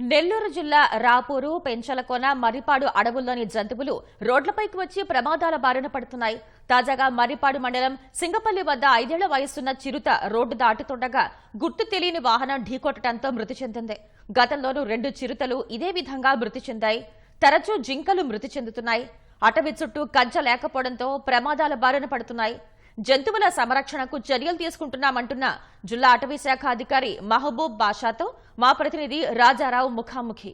నెల్లూరు జిల్లా రాపూరు పెంచలకోన మర్రిపాడు అడవుల్లోని జంతువులు రోడ్లపైకి వచ్చి ప్రమాదాల బారిన పడుతున్నాయి. తాజాగా మర్రిపాడు మండలం సింగపల్లి వద్ద ఐదేళ్ళ వయసున్న చిరుత రోడ్డు దాటుతుండగా గుర్తు తెలియని వాహనం ఢీకొట్టడంతో మృతి చెందింది. గతంలోనూ రెండు చిరుతలు ఇదే విధంగా మృతి చెందాయి. తరచూ జింకలు మృతి చెందుతున్నాయి. అటవీ చుట్టూ కంచె లేకపోవడంతో ప్రమాదాల బారిన పడుతున్నాయి. జంతువుల సంరక్షణకు చర్యలు తీసుకుంటున్నామంటున్న జిల్లా అటవీ శాఖ అధికారి మహబూబ్ బాషాతో మా ప్రతినిధి రాజారావు ముఖాముఖి.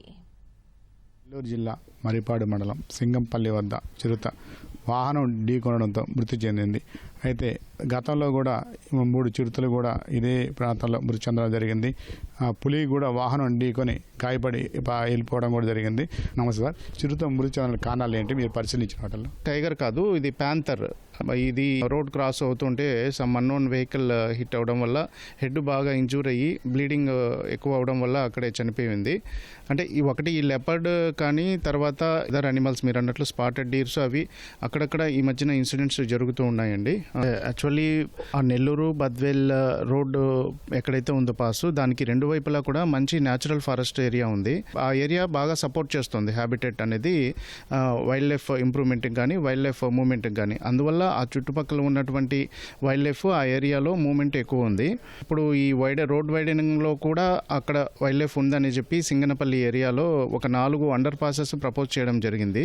నెల్లూరు జిల్లా మరిపాడు మండలం సింగంపల్లి వద్ద చిరుత వాహనం ఢీకొనడంతో మృతి చెందింది. అయితే గతంలో కూడా మూడు చిరుతలు కూడా ఇదే ప్రాంతంలో మృతి చెందడం జరిగింది. ఆ పులి కూడా వాహనం ఢీకొని గాయపడి వెళ్ళిపోవడం కూడా జరిగింది. నమస్తే సార్. చిరుత మృతి చెందడానికి కారణాలు ఏంటి? మీరు పరిశీలించిన వాటిల్లో. టైగర్ కాదు ఇది ప్యాంతర్ ఇది రోడ్ క్రాస్ అవుతుంటే సమ్ అన్నోన్ వెహికల్ హిట్ అవడం వల్ల హెడ్ బాగా ఇంజూర్ అయ్యి బ్లీడింగ్ ఎక్కువ అవడం వల్ల అక్కడే చనిపోయింది. అంటే ఈ ఒకటి ఈ లెపర్డ్ కానీ తర్వాత ఇదర్ అనిమల్స్ మీరు అన్నట్లు స్పాటెడ్ డీర్స్ అవి అక్కడక్కడ ఈ మధ్యన ఇన్సిడెంట్స్ జరుగుతూ ఉన్నాయండి. Uh, యాక్చువల్లీ ఆ Nellore Badvel uh, road uh, ఎక్కడైతే ఉందో పాసు దానికి రెండు వైపులా కూడా మంచి న్యాచురల్ ఫారెస్ట్ ఏరియా ఉంది. ఆ ఏరియా బాగా సపోర్ట్ చేస్తుంది హ్యాబిటెట్ అనేది వైల్డ్ లైఫ్ ఇంప్రూవ్మెంట్కి కానీ వైల్డ్ లైఫ్ మూమెంట్కి కానీ అందువల్ల ఆ చుట్టుపక్కల ఉన్నటువంటి వైల్డ్ లైఫ్ ఆ ఏరియాలో మూమెంట్ ఎక్కువ ఉంది. ఇప్పుడు ఈ వైడ్ రోడ్ వైడనింగ్లో కూడా అక్కడ వైల్డ్ లైఫ్ ఉందని చెప్పి సింగనపల్లి ఏరియాలో ఒక నాలుగు అండర్ పాసెస్ ప్రపోజ్ చేయడం జరిగింది.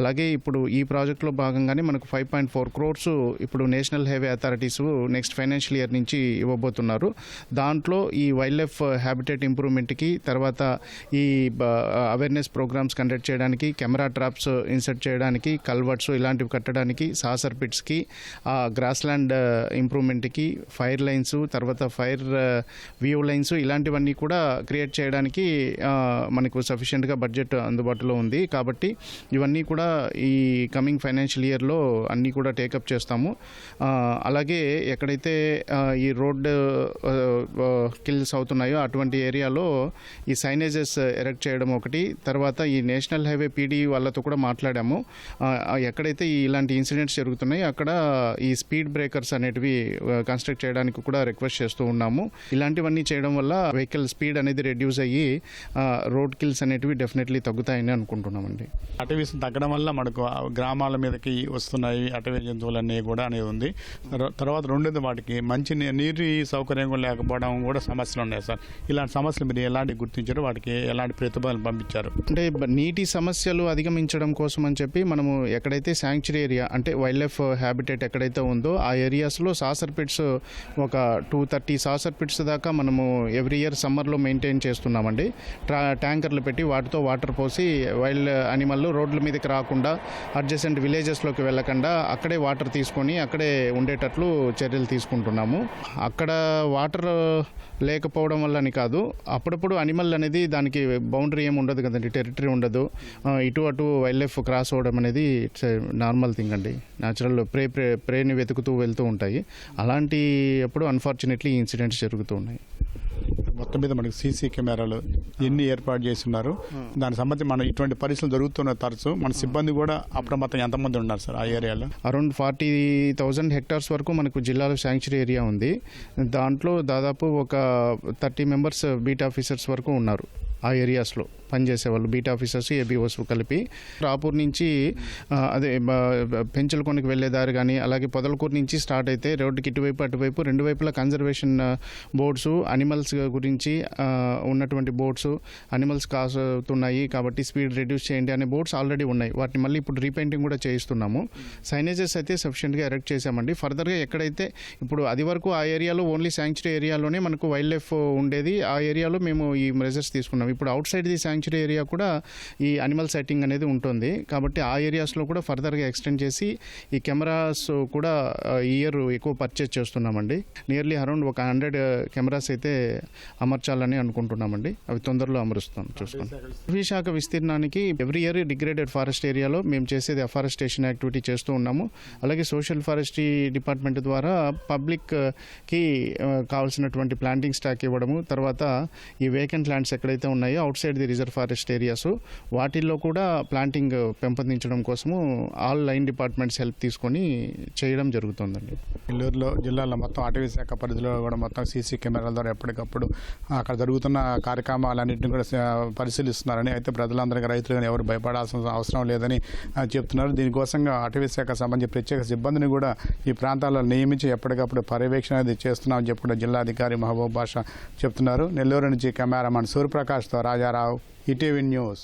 అలాగే ఇప్పుడు ఈ ప్రాజెక్ట్లో భాగంగానే మనకు ఫైవ్ పాయింట్ ఫోర్ క్రోర్స్ ఇప్పుడు national highway authorities next financial year నుంచి ఇవ్వబోతున్నారు. దాంట్లో ఈ వైల్డ్ లైఫ్ హ్యాబిటేట్ ఇంప్రూవ్మెంట్కి తర్వాత ఈ అవేర్నెస్ ప్రోగ్రామ్స్ కండక్ట్ చేయడానికి కెమెరా ట్రాప్స్ ఇన్సర్ట్ చేయడానికి కల్వర్ట్స్ ఇలాంటివి కట్టడానికి సాసర్ పిట్స్కి గ్రాస్ ల్యాండ్ ఇంప్రూవ్మెంట్కి ఫైర్ లైన్స్ తర్వాత ఫైర్ వ్యూ లైన్స్ ఇలాంటివన్నీ కూడా క్రియేట్ చేయడానికి మనకు సఫిషియెంట్గా బడ్జెట్ అందుబాటులో ఉంది. కాబట్టి ఇవన్నీ కూడా ఈ కమింగ్ ఫైనాన్షియల్ ఇయర్లో అన్నీ కూడా టేకప్ చేస్తాము. అలాగే ఎక్కడైతే ఈ రోడ్ కిల్స్ అవుతున్నాయో అటువంటి ఏరియాలో ఈ సైనేజెస్ ఎరెక్ట్ చేయడం ఒకటి. తర్వాత ఈ నేషనల్ హైవే పీడీ వాళ్ళతో కూడా మాట్లాడాము. ఎక్కడైతే ఇలాంటి ఇన్సిడెంట్స్ జరుగుతున్నాయో అక్కడ ఈ స్పీడ్ బ్రేకర్స్ అనేటివి కన్స్ట్రక్ట్ చేయడానికి కూడా రిక్వెస్ట్ చేస్తూ ఉన్నాము. ఇలాంటివన్నీ చేయడం వల్ల వెహికల్ స్పీడ్ అనేది రెడ్యూస్ అయ్యి రోడ్ కిల్స్ అనేటివి డెఫినెట్లీ తగ్గుతాయని అనుకుంటున్నామండి. అటవీస్ తగ్గడం వల్ల మనకు ఆ గ్రామాల మీదకి వస్తున్నాయి అటవీ జంతువులన్నీ కూడా అనేది ఉంది. తర్వాత రెండోది వాటికి మంచి నీరు సౌకర్యం లేకపోవడం కూడా సమస్యలు ఉన్నాయి సార్. ఇలాంటి సమస్యలు మీరు ఎలాంటి గుర్తించారు? వాటికి ఎలాంటి ప్రతిభలు పంపించారు? అంటే నీటి సమస్యలు అధిగమించడం కోసం అని చెప్పి మనము ఎక్కడైతే శాంక్చురీ ఏరియా అంటే వైల్డ్ లైఫ్ హ్యాబిటేట్ ఎక్కడైతే ఉందో ఆ ఏరియాస్లో సాసర్ పిట్స్ ఒక టూ థర్టీ సాసర్ పిట్స్ దాకా మనము ఎవ్రీ ఇయర్ సమ్మర్లో మెయింటైన్ చేస్తున్నామండి. ట్రా ట్యాంకర్లు పెట్టి వాటితో వాటర్ పోసి వైల్డ్ అనిమల్ రోడ్ల మీదకి రాకుండా అడ్జసెంట్ విలేజెస్లోకి వెళ్ళకుండా అక్కడే వాటర్ తీసుకొని అక్కడే ఉండేటట్లు చర్యలు తీసుకుంటున్నాము. అక్కడ వాటర్ లేకపోవడం వల్ల అని కాదు. అప్పుడప్పుడు అనిమల్ అనేది దానికి బౌండరీ ఏమి ఉండదు కదండి టెరిటరీ ఉండదు. ఇటు అటు వైల్డ్ లైఫ్ క్రాస్ అవ్వడం అనేది ఇట్స్ నార్మల్ థింగ్ అండి. న్యాచురల్ ప్రే ప్రే ప్రేని వెతుకుతూ వెళ్తూ ఉంటాయి. అలాంటి అప్పుడు అన్ఫార్చునేట్లీ ఇన్సిడెంట్స్ జరుగుతూ ఉన్నాయి. మొత్తం మీద మనకి సీసీ కెమెరాలు ఎన్ని ఏర్పాటు చేస్తున్నారు. దానికి సంబంధించి మన ఇటువంటి పరిస్థితులు జరుగుతున్న తరచు మన సిబ్బంది కూడా అప్రమత్తం ఎంతమంది ఉన్నారు సార్ ఆ ఏరియాలో? అరౌండ్ ఫార్టీ థౌజండ్ హెక్టార్స్ వరకు మనకు జిల్లాలో శాంక్చురీ ఏరియా ఉంది. దాంట్లో దాదాపు ఒక థర్టీ మెంబర్స్ బీట్ ఆఫీసర్స్ వరకు ఉన్నారు. ఆ ఏరియాస్లో పనిచేసే వాళ్ళు బీట్ ఆఫీసర్స్ ఏబీఓస్ కలిపి రాపూర్ నుంచి అదే పెంచలకొండకి వెళ్ళే దారి కానీ అలాగే పొదలకూరు నుంచి స్టార్ట్ అయితే రోడ్డుకి ఇటువైపు అటువైపు రెండు వైపులా కన్జర్వేషన్ బోర్డ్స్ అనిమల్స్ గురించి ఉన్నటువంటి బోర్డ్స్ అనిమల్స్ కాసుతున్నాయి కాబట్టి స్పీడ్ రెడ్యూస్ చేయండి అనే బోర్డ్స్ ఆల్రెడీ ఉన్నాయి. వాటిని మళ్ళీ ఇప్పుడు రీపెయింటింగ్ కూడా చేయిస్తున్నాము. సైనేజెస్ అయితే సఫిషియెంట్గా ఎరెక్ట్ చేశామండి. ఫర్దర్గా ఎక్కడైతే ఇప్పుడు అది వరకు ఆ ఏరియాలో ఓన్లీ శాంక్చురీ ఏరియాలోనే మనకు వైల్డ్ లైఫ్ ఉండేది. ఆ ఏరియాలో మేము ఈ మెజర్స్ తీసుకున్నాం. ఇప్పుడు outside the sanctuary area కూడా ఈ అనిమల్ సెట్టింగ్ అనేది ఉంటుంది. కాబట్టి ఆ ఏరియాస్లో కూడా ఫర్దర్గా ఎక్స్టెండ్ చేసి ఈ కెమెరాస్ కూడా ఈ ఇయర్ ఎక్కువ పర్చేజ్ చేస్తున్నామండి. నియర్లీ అరౌండ్ ఒక హండ్రెడ్ కెమెరాస్ అయితే అమర్చాలని అనుకుంటున్నామండి. అవి తొందరలో అమరుస్తాం. చూసుకోండి. అటవీ శాఖ విస్తీర్ణానికి ఎవ్రీ ఇయర్ డిగ్రేడెడ్ ఫారెస్ట్ ఏరియాలో మేము చేసేది అఫారెస్టేషన్ యాక్టివిటీ చేస్తూ ఉన్నాము. అలాగే సోషల్ ఫారెస్ట్రీ డిపార్ట్మెంట్ ద్వారా పబ్లిక్కి కావాల్సినటువంటి ప్లాంటింగ్ స్టాక్ ఇవ్వడము తర్వాత ఈ వేకెంట్ ల్యాండ్స్ ఎక్కడైతే ఉన్నాయో ఉన్నాయో outside the reserve forest areas. వాటిల్లో కూడా ప్లాంటింగ్ పెంపొందించడం కోసము ఆల్ లైన్ డిపార్ట్మెంట్స్ హెల్ప్ తీసుకొని చేయడం జరుగుతుందండి. నెల్లూరులో జిల్లాలో మొత్తం అటవీ శాఖ పరిధిలో కూడా మొత్తం సీసీ కెమెరాల ద్వారా ఎప్పటికప్పుడు అక్కడ జరుగుతున్న కార్యక్రమాలన్నింటినీ కూడా పరిశీలిస్తున్నారని అయితే ప్రజలందరికీ రైతులు కానీ ఎవరు భయపడాల్సిన అవసరం లేదని చెప్తున్నారు. దీనికోసంగా అటవీ శాఖ సంబంధించి ప్రత్యేక సిబ్బందిని కూడా ఈ ప్రాంతాల్లో నియమించి ఎప్పటికప్పుడు పర్యవేక్షణ అనేది చేస్తున్నామని చెప్పి కూడా జిల్లాధికారి మహబూబ్ బాషా చెప్తున్నారు. నెల్లూరు నుంచి కెమెరామన్ సూర్యప్రకాష్తో రాజారావు ఈటీవీ న్యూస్